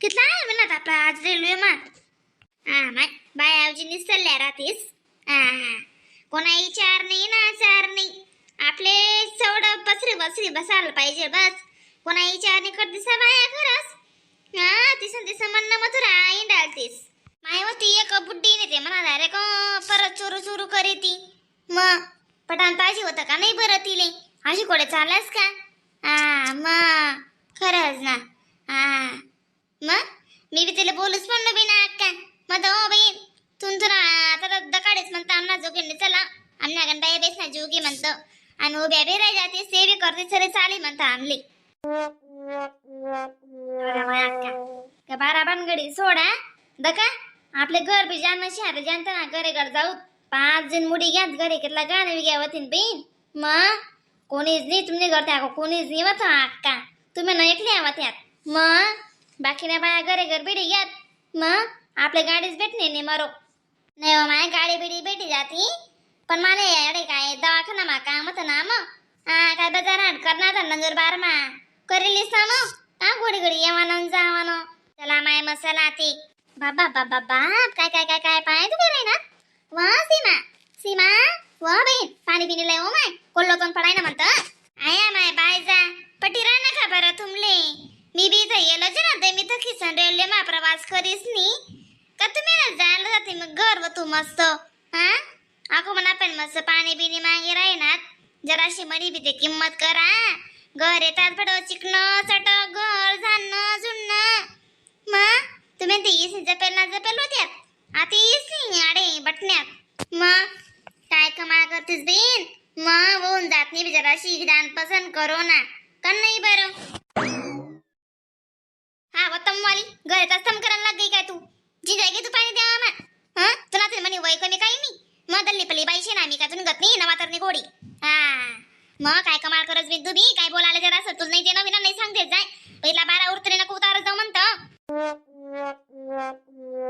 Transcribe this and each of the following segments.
कितला आहे म्हणत आपला आज रेल्वे मा हा माय बाय आवजी निसरल्या राहतीस हा हा. कोणा विचार नाही ना चार नाही. आपले चवड पसरी बसरी बसायला पाहिजे बस. कोणा विचार नाही करत दिसा बाया खरंच. हा तिसन तिसन म्हणणं मथुरा इंडालतीस माय होती एक बुड्डी नेते म्हणा रे को परत चोरू चोरू करे ती मग पटान पाहिजे होतं का? नाही बरं तिले. अशी कोडे चाललास का? हा मग खरंच ना. हा. मग? मी बी तिला बोलूच म्हणलो बी ना अक्का. मग ओ हो बाई. तुमचं आता रद्द काढेच म्हणतो आम्हा जोगींनी चला. आम्ही अगन बाई बेस ना जोगी म्हणतो. आणि उभ्या बी राही जाते से बी करते सरे चाली म्हणतो आमली बारा बानगडी सोडा. दका आपले घर बी जान शहर जानता ना घरे घर जाऊ. पाच जण मुडी घ्यात घरे घेतला गाणे बी घ्या वतीन बीन मग? कोणीच नाही तुम्ही घर त्या कोणीच नाही वत अक्का. तुम्ही ना एकली आवा त्यात मग? બાકીના બાયા ઘરે ઘર બેઠી ગયા માં આપણે ગાડી જ બેઠને ને મારો ને માય ગાડી બેડી બેઠી જાતી પણ મને અરે કાંઈ દવાખાનામાં કામ હતું નામ આ કાંઈ બજાર હાટ કરના હતા નજરબારમાં કરેલી સામો કાં ગોડી ગોડી એવાનો જવાનો ચલા માય મસાલા હતી બાબા બાબા બાપ કાય કાય કાય કાય પાય તું કરે ના વાહ સીમા સીમા વાહ બહેન પાણી પીને લેવો માય કોલ્લો તો પડાય ના મત આયા માય બાય જા પટી રા ના ખબર તુમલે मी बी इथं येलो जे ना ते मी तर खिसन रेल्वे मा प्रवास करीस नी. का तुम्ही ना जायला जाते मग घर व तू मस्त. हा? आखो म्हणा पण मस्त पाणी बिणी मागे राहीनात जराशी मडी बी ते किंमत करा. घर येतात पडव चिकणं चटक घर झाडणं झुन्न मग तुम्ही ते इसी जपेल ना जपेल होत्यात आता इसी अडे बटण्यात. मग काय कमाल करतेस बीन? मग होऊन जात नाही जराशी. दान पसंत करो ना. का नाही बरं. वाली घर तस्तम करायला लाग गई काय तू? जी जागी तू पाणी द्यावा मा हा? तुला ते म्हणे वय कमी काही नाही. मग दल्ली पल्ली बाईशे ना मी का तुम्ही गत नाही नवा तर घोडी? गोडी हा. मग काय कमाल करत बी तुम्ही? काय बोलायला जरा असं? तुला नाही ते नवीन नाही सांगते जाय. पहिला बारा उरतरे नको उतारत जाऊ म्हणतं.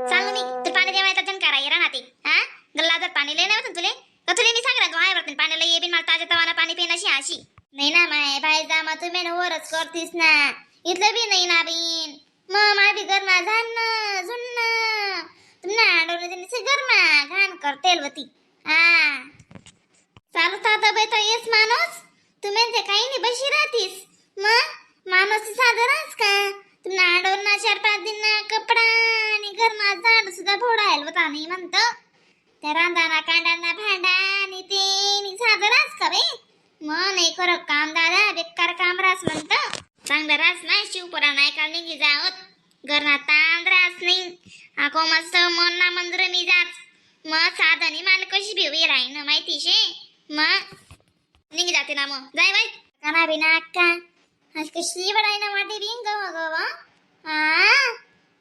सांगू मी. तू पाणी देवायचा जनकार आहे राहते हा? गल्ला जर पाणी लय नाही तुले? का तुले मी सांगणार तू आहे बरं पाण्याला ये बिन मला ताज्या तवाना पाणी पिण्याशी अशी नाही ना माय बाय जा मग तुम्ही ना वरच करतीस ना. इथलं बी नाही ना बीन. मग माझी गरमा झाडणं झुणणं तुम्ही आडवलं त्यांनी गरमा. घाण करतेल वती हा. चालू आता बाई तर येस माणूस. तुम्ही ते काही नाही बशी राहतीस. मग? माणूस साधारणच का? तुम्ही आडवलं ना चार पाच दिन कपडा आणि गरमा झाड सुद्धा फोडायला होता नाही म्हणतं. त्या रांधाना कांडाना भांडा आणि ते आणि साधारणच का बे मग नाही खरं काम दादा. बेकार काम रास म्हणतं. चांगलं रास नाही शिवपुरा नाही काल निघी जावत. घरना तांद रास नाही. आको मस्त मन ना मंदिर मी जात. मग साधनी मान कशी बी उभी राही ना माहिती शे? मग? निघी जाते ना मग. जाय बाई. काना बिना अक्का. आज कशी बडाय ना वाटे बिन गवा गवा हा?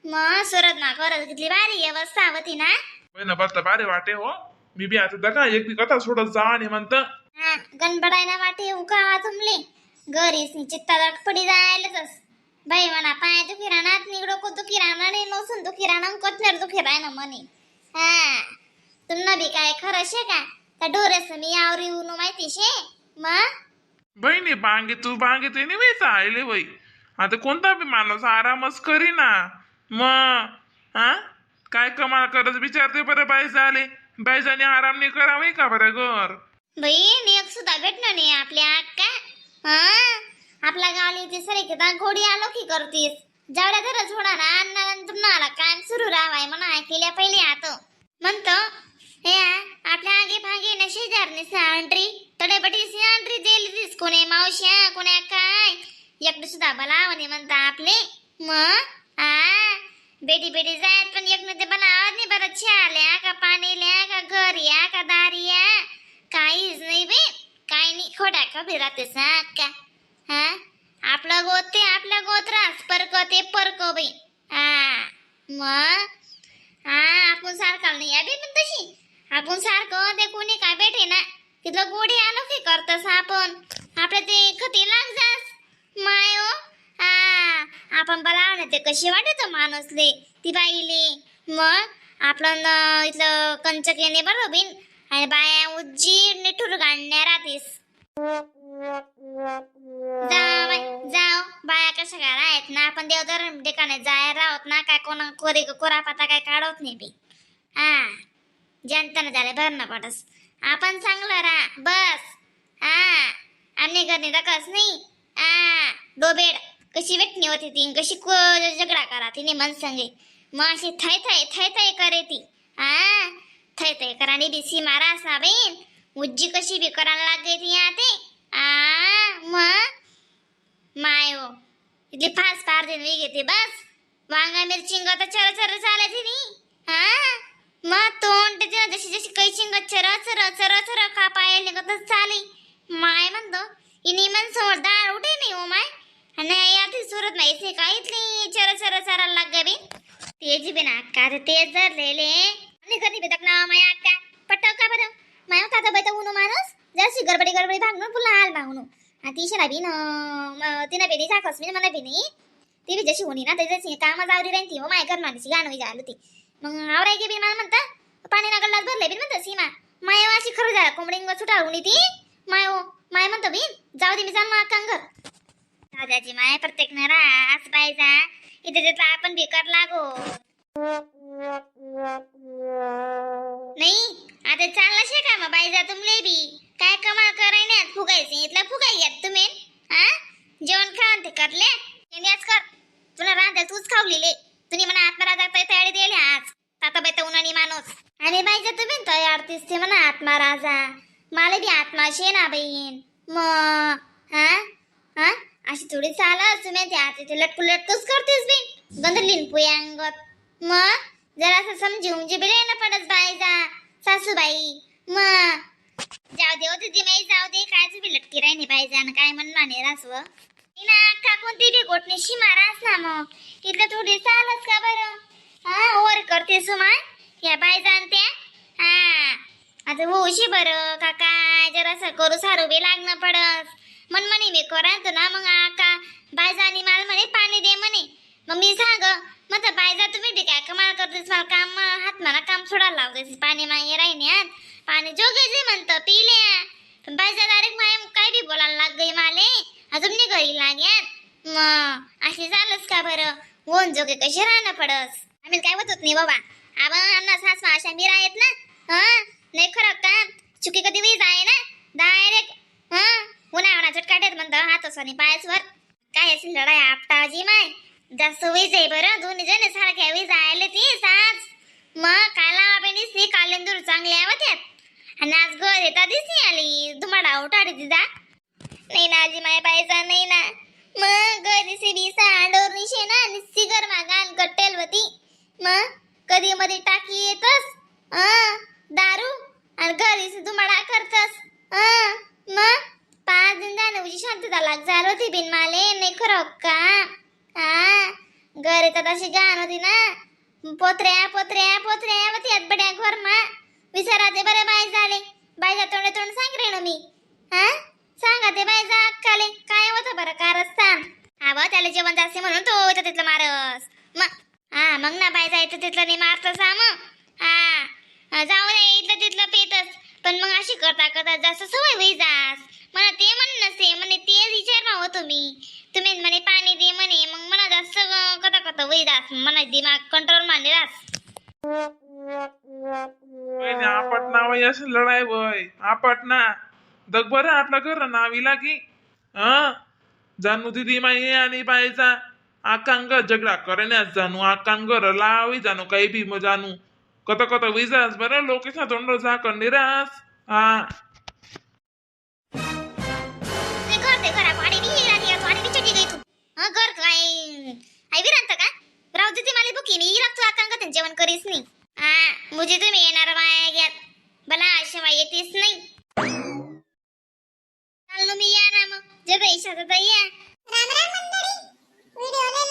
मग सुरत ना करत कितली भारी व्यवस्था होती ना. महिना बसता बारे वाटे हो. मी बी आता दका एक कथा सोडत जा आणि म्हणत. हा गणपडाय ना वाटे उकावा तुमले. घरीच नि चित्ता पडी जायलाच बाई म्हणा पाय दुखी राहणार निगडो को दुखी राहणार नाही नसून दुखी राहणार कोथनेर दुखी राहणार म्हणे. हा. तुमना बी काय खरं शे का? त्या डोरेस मी आवरी उनो माहिती शे मग? बहिणी बांगे तू बांगे ते नाही वेचा आले वय आता कोणता बी माणूस आरामच करी ना मग? हा? काय कमाल करत विचारते बरं बाई झाले बाईजाने आराम नाही करावे का बरं घर? बहीण एक सुद्धा भेटणार नाही आपल्या अक्का हा? आपल्या गावली ती सरी घोडी आलो की करतीस. जेवढ्या तरच होणार अण्णा तुम्हाला काम सुरू राहावाय म्हणा ऐकल्या पहिले आत. म्हणतो हे आपल्या आगे भागे ना शेजारने सांड्री. तडेपटी सांड्री दिली तीस कोणे मावश्या कोण्या काय? एकटे सुद्धा बोलावणे म्हणता आपले. मग? आ? बेटी बेटी जायत पण एक ते बनावत नाही बरं छाल्या का पाणील्या का घर या का दारिया काहीच नाही बे. काय नाही खोट्या कभी राहते का? हा? आपलं गोत ते आपलं गोत्रास परक ते परक बाई. हा मग? हा आपण सारखा नाही या बे पण तशी. आपण सारखं ते कोणी काय भेटे ना तिथलं गोडी आलो की करतस आपण. आपलं ते खती लाग जास. मायो हो, हा आपण बोलावणे ते कशी वाटत माणूसले ती बाईले. मग? आपलं इथलं कंचक येणे बरोबर आणि बाया उज्जी निठूर गाणण्या राहतीस. जा जाओ बाया कशा काय आहेत ना? आपण देवधर ठिकाणी जाय राहत ना काय कोणा कोरी कोरा पाता काय काढत नाही बी हा जनताने झाले भरणं पडस आपण चांगलं राहा बस. हा आम्ही घरी दकस नाही. हा डोबेड. कशी वेटणी होती ती कशी झगडा करा तिने मन संगे मग अशी थै थय थै थय करे ती हा थै थै कराने बी सीमा रासा बहीण उज्जी कशी बी करायला लागे ती ते? आ माय मायो। इथली फास पार दिन वी घेते बस। वांगा मिरचिंग तर चर चर चालायची नी। हा मग तोंड त्याची ना जशी जशी कैचिंग चर चर चर चर खा पाय निघतच चाली माय म्हणतो इनी मन समजदार उठे नाही हो माय। आणि याती सुरत नाही से का इथली चर चर चरायला लाग बी तेजी बी ना अक्का ते तेच धरलेले आणि कधी बी ना माय पटव का बरं? माया आता बैता उनो माणूस? जराशी गडबडी गडबडी भागणं पुन्हा हाल भागणं आणि ती शरा न तिनं बेनी जाकस मी मला बेनी ती बी जशी होणी ना त्याची काम जावरी राहीन ती हो माय घर मागची गाणं झालं ती मग आवराय गे बी मला म्हणता पाणी ना भरले बी म्हणता सीमा. माय अशी खरं झाला सुटा सुटाळून ती माय हो माय म्हणतो बी जाऊ दे मी जाण मग अक्कांगर दादाची माय प्रत्येक ना रास पाहिजा इथे तिथला आपण बेकार लागो. नाही आता चालला शे का मग बाईजा तुमले बी काय कमाल करायने फुगायचे इथला फुगाय घ्यात तुम्ही? हा? जेवण खाऊन ते करले. आज कर. तुला राहते तूच खावलेले तुम्ही म्हणा आत्मराजा तयारी दिली आज. आता बाई उन्हाने माणूस. आणि बाईजा तुम्ही तयार दिसते म्हणा आत्मा राजा मला बी आत्मा शे ना बहीण. मग हा? हा? अशी थोडी चालत तुम्ही त्या तिथे लटकू लटकूच करतेस बी गंधलीन पुयांगत मग जरा समजून जे उमजी बिले ना पडत बायचा सासूबाई मग जाऊ दे होते ती माई जाऊ दे काय तुम्ही लटकी राहिनी बायचा आणि काय म्हणणार नाही रासव ना अख्खा कोणती बी गोटणीशी मारास ना मग। इथलं थोडी चालच का बरं? हा वर करते सुमा। या बायजान त्या। हा आता होशी बरं काका जरासं करू सारू बी लागणं पडस। मन म्हणे मी करायचो ना मग आका। बायजानी माल म्हणे पाणी दे म्हणे। मग मी सांग मग बाय बायजा तुम्ही ते काय कमाल करतेस मला काम हात मला काम सोडायला लावतेस पाणी मागे राहिण्यात पाणी जोगायचे म्हणतं पिले. पण बायजा डायरेक्ट माय काय बी बोलायला लाग गई माले. अजून मी घरी लागण्यात मग अशी झालंच का बरं? ओन जोगे कसे राहणं पडस? आम्ही काय होत नाही बाबा. आबा आम्हाला सास अशा मी राहत ना? हा? नाही खरं का? चुकी कधी वीज आहे ना? डायरेक्ट हा? उन्हा उन्हा चटकाट्यात म्हणतं हात आणि पायासवर काय असेल लढाई आपटाजी माय. जास्त वीज आहे बरं. दोन्ही जण सारख्या वीज आले ती साज मग काला आपण ती कालेंदूर चांगली आवत्यात आणि आज घर येता दिसली आली. धुमाडा उठाडी दिदा. नाही ना आजी माय पायचा नाही ना. मग घरी से बिसा अंडोर निशे ना निस्सी गरमा गान कट्टेल होती. मग कधी मध्ये टाकी येतस? अ दारू? आणि घरी धुमाडा करतस? अं, मग? पाच दिन जाणं उजी शांतता लाग झाली होती बिन माले नाही खरं का? हा घरी तर तशी गाण होती ना. पोत्र्या पोत्र्या पोत्र्या होती यात बड्या घर मा विचाराते बरे बाय झाले. बायजा तोंडे तोंड सांगले ना मी. हा सांगा ते बायजा अक्काले. काय होतं बरं कारस्थान? हा बा त्याला जेवण जास्त म्हणून तो होतं तिथलं मारस. मग हा मग ना बायजा येतं तिथलं नाही मारतस हा मग हा जाऊ नये इथलं तिथलं पेतच. पण मग अशी करता करता जास्त सवय होई जास. मला ते म्हण नसे कथा होई जास मला दिमाग कंट्रोल मांडे जास पहिले आपट नाव अशी लढाई वय. आपट ना. दगबर आपला घर नावीला की हं? जानू दिदी माई आणि बाईचा आकांग झगडा करण्यास जाणू आकांग लावी जाणू काही भी मग जाणू कत कत विजास बरं लोकेशा तोंड झाकण निरास. हा. घर ते घरा पाणी बी राहते याचं आणि बिचटी गई तू. हा घर काय? आई बी राहतं का? राहू दे ती मला बुकी मी राखतो आकांका त्यांनी जेवण करीस नाही हा मुझे तुम्ही येणार माया घ्यात भला शिवाय येतेच नाही चाललो मी या ना मग जे पैशाचं तर या राम राम मंडळी व्हिडिओ